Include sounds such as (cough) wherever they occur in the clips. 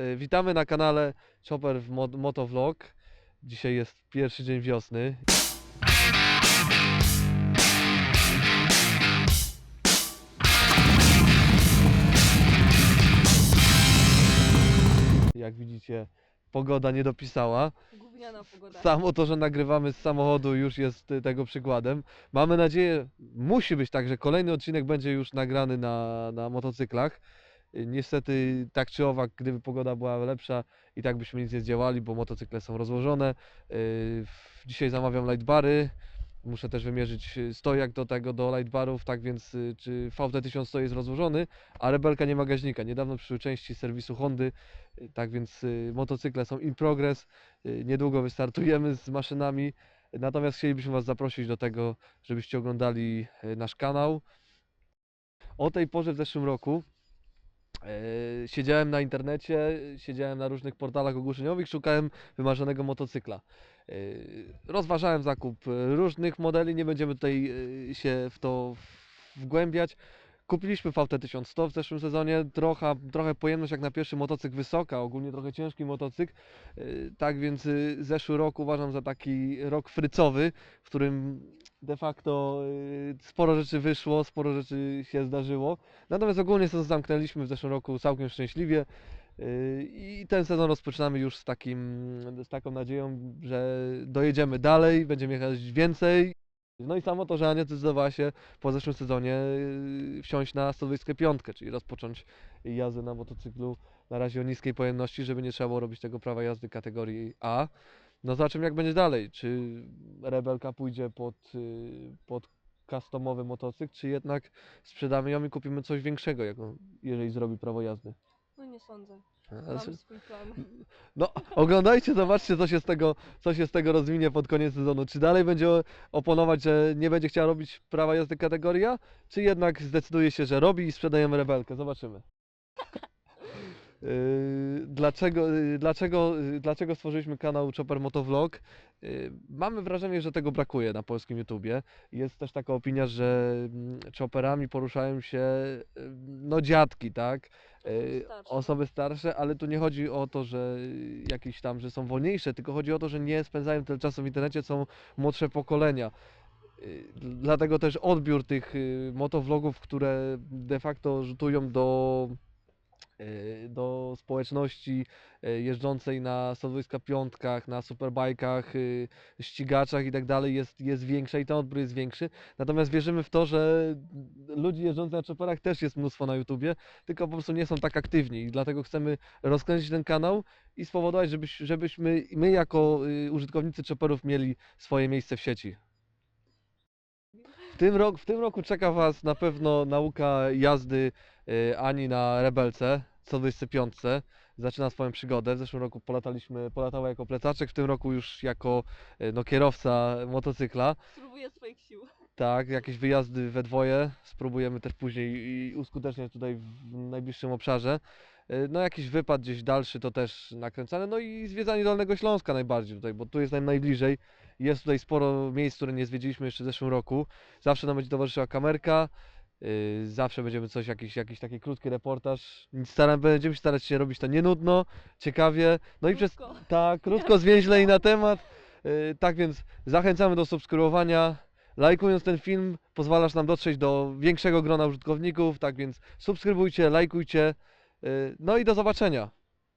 E, Witamy na kanale Chopper w Mo- Motovlog. Dzisiaj jest pierwszy dzień wiosny. Jak widzicie, pogoda nie dopisała. Gówniana pogoda. Samo to, że nagrywamy z samochodu już jest y, tego przykładem. Mamy nadzieję, musi być tak, że kolejny odcinek będzie już nagrany na, na motocyklach. Y, Niestety, tak czy owak, gdyby pogoda była lepsza, i tak byśmy nic nie zdziałali, bo motocykle są rozłożone. Y, Dzisiaj zamawiam lightbary. Muszę też wymierzyć y, stojak do tego, do lightbarów, tak więc czy VT1100 jest rozłożony, a Rebelka nie ma gaźnika. Niedawno przyszły części serwisu Hondy, tak więc motocykle są in progress. Niedługo wystartujemy z maszynami. Natomiast chcielibyśmy Was zaprosić do tego, żebyście oglądali nasz kanał. O tej porze w zeszłym roku siedziałem na internecie, siedziałem na różnych portalach ogłoszeniowych, szukałem wymarzonego motocykla. E, Rozważałem zakup e, różnych modeli, nie będziemy tutaj się w to wgłębiać. Kupiliśmy VT1100 w zeszłym sezonie, trochę, trochę pojemność jak na pierwszy motocykl wysoka, ogólnie trochę ciężki motocykl. Y, Tak więc y, zeszły rok uważam za taki rok frycowy, w którym de facto y, sporo rzeczy wyszło, sporo rzeczy się zdarzyło. Natomiast ogólnie sezon zamknęliśmy w zeszłym roku całkiem szczęśliwie. I ten sezon rozpoczynamy już z, takim, z taką nadzieją, że dojedziemy dalej, będziemy jechać więcej. No i samo to, że Ania zdecydowała się po zeszłym sezonie y, wsiąść na 125, czyli rozpocząć jazdę na motocyklu na razie o niskiej pojemności, żeby nie trzeba było robić tego prawa jazdy kategorii A. No zobaczymy jak będzie dalej, czy Rebelka pójdzie pod, y, pod customowy motocykl, czy jednak sprzedamy ją i kupimy coś większego, jeżeli zrobi prawo jazdy. No nie sądzę. Mam znaczy- swój plan. No, oglądajcie, zobaczcie, co się, z tego, co się z tego rozwinie pod koniec sezonu. Czy dalej będzie oponować, że nie będzie chciała robić prawa jazdy kategoria, czy jednak zdecyduje się, że robi i sprzedajemy rebelkę? Zobaczymy. Yy, Dlaczego, yy, dlaczego, yy, dlaczego stworzyliśmy kanał Chopper Motovlog? Mamy wrażenie, że tego brakuje na polskim YouTubie. Jest też taka opinia, że mm, chopperami poruszają się no dziadki, tak? Yy, starsze. Osoby starsze, ale tu nie chodzi o to, że jakieś tam, że są wolniejsze, tylko chodzi o to, że nie spędzają tyle czasu w internecie, są młodsze pokolenia. Yy, Dlatego też odbiór tych yy, motovlogów, które de facto rzutują do, do społeczności jeżdżącej na 125, na superbajkach, ścigaczach i tak dalej jest, jest większa i ten odbiór jest większy. Natomiast wierzymy w to, że ludzi jeżdżących na chopperach też jest mnóstwo na YouTubie, tylko po prostu nie są tak aktywni i dlatego chcemy rozkręcić ten kanał i spowodować, żebyś, żebyśmy my jako y, użytkownicy chopperów mieli swoje miejsce w sieci. W tym, rok, w tym roku czeka Was na pewno nauka jazdy y, Ani na Rebelce, co 25. Zaczyna swoją przygodę. W zeszłym roku polataliśmy, polatała jako plecaczek, w tym roku już jako y, no, kierowca motocykla. Spróbuję swoich sił. Tak, jakieś wyjazdy we dwoje. Spróbujemy też później i uskuteczniać tutaj w najbliższym obszarze. E, No jakiś wypad gdzieś dalszy to też nakręcane. No i zwiedzanie Dolnego Śląska najbardziej tutaj, bo tu jest nam najbliżej. Jest tutaj sporo miejsc, które nie zwiedziliśmy jeszcze w zeszłym roku. Zawsze nam będzie towarzyszyła kamerka. e, Zawsze będziemy coś, jakiś, jakiś taki krótki reportaż. Staram, będziemy starać się robić to nie nudno, ciekawie. No i przez, tak, krótko, (laughs) zwięźle i na temat. Yy, Tak więc zachęcamy do subskrybowania. Lajkując ten film, pozwalasz nam dotrzeć do większego grona użytkowników. Tak więc subskrybujcie, lajkujcie. Yy, No i do zobaczenia.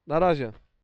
Na razie.